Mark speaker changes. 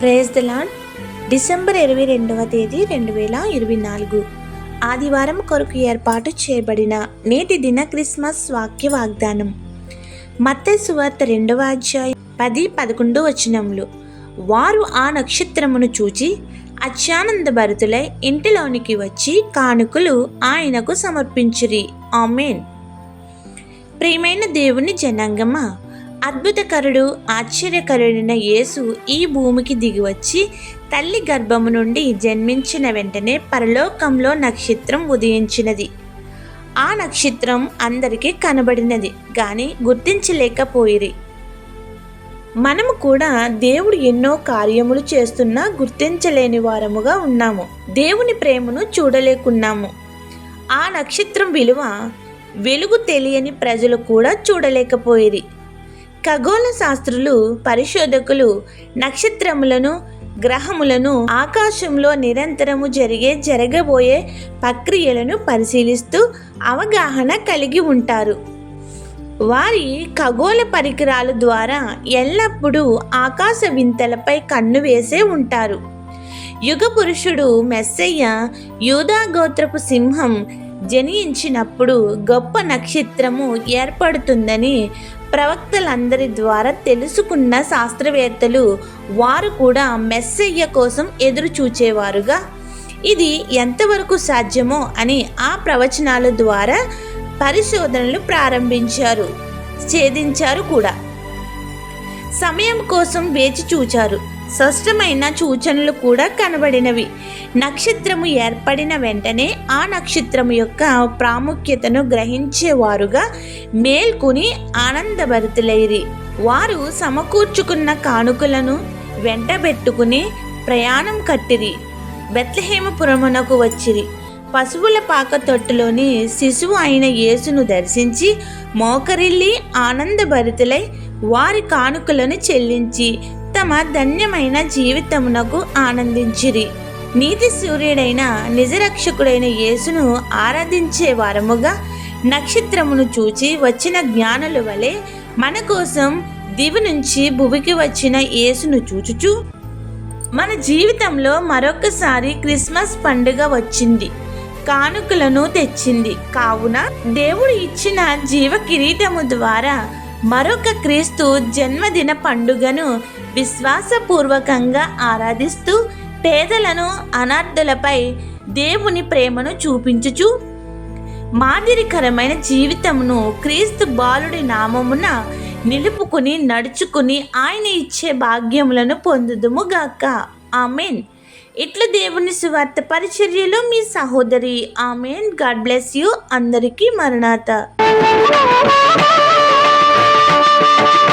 Speaker 1: Praise the lord. December ఇరవై రెండవ తేదీ రెండు వేల ఇరవై నాలుగు. ఆదివారం కొరకు ఏర్పాటు చేయబడిన నేటి దిన క్రిస్మస్ వాక్య వాగ్దానం. మత్తే సువార్త రెండవ అధ్యాయం పది పదకొండు వచనములు. వారు ఆ నక్షత్రమును చూచి అత్యానంద భరితులై ఇంటిలోనికి వచ్చి కానుకలు ఆయనకు సమర్పించిరి. ఆమెన్. ప్రియమైన దేవుని జనాంగమా అద్భుతకరుడు ఆశ్చర్యకరుడైన యేసు ఈ భూమికి దిగివచ్చి తల్లి గర్భము నుండి జన్మించిన వెంటనే పరలోకంలో నక్షత్రం ఉదయించినది. ఆ నక్షత్రం అందరికీ కనబడినది కానీ గుర్తించలేకపోయిరి. మనము కూడా దేవుడు ఎన్నో కార్యములు చేస్తున్నా గుర్తించలేని వారముగా ఉన్నాము దేవుని ప్రేమను చూడలేకున్నాము. ఆ నక్షత్రం విలువ వెలుగు తెలియని ప్రజలు కూడా చూడలేకపోయిరి. ఖగోళ శాస్త్రులు పరిశోధకులు నక్షత్రములను గ్రహములను ఆకాశంలో నిరంతరము జరిగే జరగబోయే ప్రక్రియలను పరిశీలిస్తూ అవగాహన కలిగి ఉంటారు. వారి ఖగోళ పరికరాల ద్వారా ఎల్లప్పుడూ ఆకాశ వింతలపై కన్ను వేసే ఉంటారు. యుగ పురుషుడు మెస్సయ్య యూదా గోత్రపు సింహం జనించినప్పుడు గొప్ప నక్షత్రము ఏర్పడుతుందని ప్రవక్తలందరి ద్వారా తెలుసుకున్న శాస్త్రవేత్తలు వారు కూడా మెస్సయ్య కోసం ఎదురు చూచేవారుగా ఇది ఎంతవరకు సాధ్యమో అని ఆ ప్రవచనాల ద్వారా పరిశోధనలు ప్రారంభించారు ఛేదించారు కూడా. సమయం కోసం వేచి చూచారు. స్పష్టమైన సూచనలు కూడా కనబడినవి. నక్షత్రము ఏర్పడిన వెంటనే ఆ నక్షత్రము యొక్క ప్రాముఖ్యతను గ్రహించేవారుగా మేల్కొని ఆనందభరితులైరి. వారు సమకూర్చుకున్న కానుకలను వెంటబెట్టుకుని ప్రయాణం కట్టిరి. బెత్లహేమపురమునకు వచ్చిరి. పశువుల పాక తొట్టులోని శిశువు అయిన యేసును దర్శించి మోకరిల్లి ఆనందభరితులై వారి కానుకలను చెల్లించి తమ ధన్యమైన జీవితమునకు ఆనందించిరి. నీతి సూర్యుడైన నిజరక్షకుడైన యేసును ఆరాధించే వారముగా నక్షత్రమును చూచి వచ్చిన జ్ఞానుల వలె మన కోసం దివి నుంచి భువికి వచ్చిన యేసును చూచుచు మన జీవితంలో మరొకసారి క్రిస్మస్ పండుగ వచ్చింది. కానుకలను తెచ్చింది. కావున దేవుడు ఇచ్చిన జీవ కిరీటము ద్వారా మరొక క్రీస్తు జన్మదిన పండుగను విశ్వాసపూర్వకంగా ఆరాధిస్తూ పేదలను అనార్థులపై దేవుని ప్రేమను చూపించుచు మాదిరికరమైన జీవితమును క్రీస్తు బాలుడి నామమున నిలుపుకుని నడుచుకుని ఆయన ఇచ్చే భాగ్యములను పొందుదుము గాక. ఆమెన్. ఇట్లు దేవుని సువార్త పరిచర్యలో మీ సహోదరి ఆమెన్. గాడ్ బ్లెస్ యూ అందరికీ మరణాత.
Speaker 2: Thank you.